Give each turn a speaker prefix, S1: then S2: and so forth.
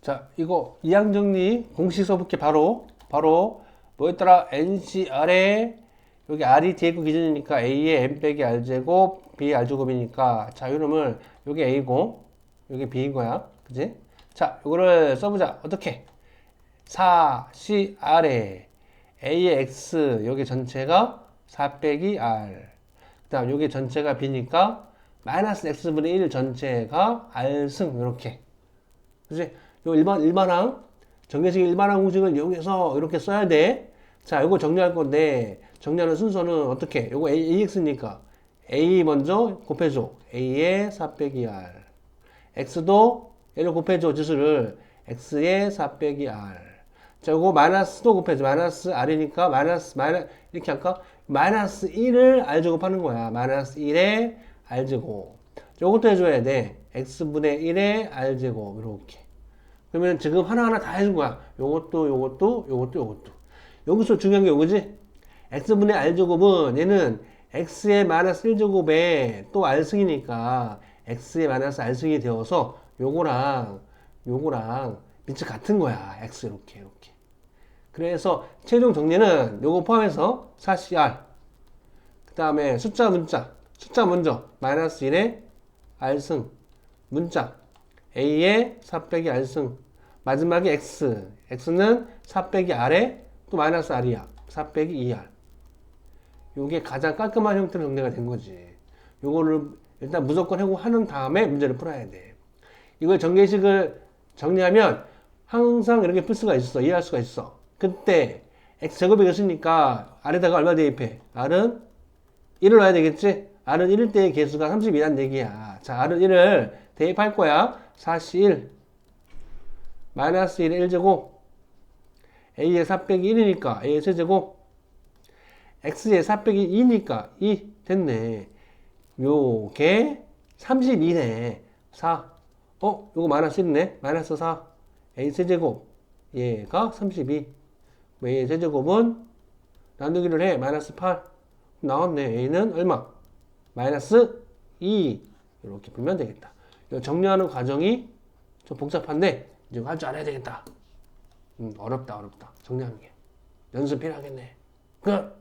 S1: 자, 이거 이항 정리 공식 써볼게 바로 바로 뭐였더라? NCR에 여기 R이 거 기준이니까 A의 n 빼기 R 제곱 B의 R 제곱이니까 자, 이놈을 여기 A고 여기 B인 거야. 그지? 자, 이거를 써보자. 어떻게? 4 C R에 A의 X 여기 전체가 4 빼기 R 그 다음 여기 전체가 B니까 마이너스 X분의 1 전체가 R승 이렇게 그지? 요 일반, 일반항, 정계식 일반항 공식을 이용해서 이렇게 써야 돼. 자, 이거 정리할 건데, 정리하는 순서는 어떻게? 요거 A, AX니까, A 먼저 곱해줘. A의 4 빼기 R. X도 얘를 곱해줘, 지수를. X의 4 빼기 R. 자, 요거 마이너스도 곱해줘. 마이너스 R이니까, 마이너스, 마이너스, 이렇게 할까? 마이너스 1을 R 제곱하는 거야. 마이너스 1의 R 제곱. 요것도 해줘야 돼. X분의 1의 R 제곱. 이렇게. 그러면 지금 하나하나 다 해준 거야. 요것도, 요것도, 요것도, 요것도. 여기서 중요한 게 요거지? x분의 r제곱은 얘는 x의 마이너스 1제곱에 또 r승이니까 x의 마이너스 r승이 되어서 요거랑 요거랑 밑이 같은 거야. x 이렇게 이렇게. 그래서 최종 정리는 요거 포함해서 4cr 그 다음에 숫자 문자 숫자 먼저 마이너스 1의 r승 문자 a의 4 빼기 r승. 마지막에 x. X는 4 빼기 r에 또 마이너스 r이야. 4 빼기 2r 요게 가장 깔끔한 형태로 정리가 된 거지. 요거를 일단 무조건 해고하는 다음에 문제를 풀어야 돼. 이걸 정계식을 정리하면 항상 이렇게 풀 수가 있어. 이해할 수가 있어. 그때 x 제곱이 있으니까? R에다가 얼마 대입해? R은 1을 넣어야 되겠지? R은 1일 때의 개수가 32란 얘기야. 자 r은 1을 대입할 거야. 41 마이너스 1의 1제곱 a의 4 빼기 1이니까 a의 세제곱 x의 4 빼기 2니까 2 됐네. 요게 32네. 4 어? 요거 마이너스 1네. 마이너스 4 a 세제곱 얘가 32 a의 세제곱은 나누기를 해. 마이너스 8 나왔네. A는 얼마? 마이너스 2 이렇게 풀면 되겠다 정리하는 과정이 좀 복잡한데 이제 할 줄 알아야 되겠다. 음, 어렵다 어렵다. 정리하는 게. 연습 필요하겠네. 끝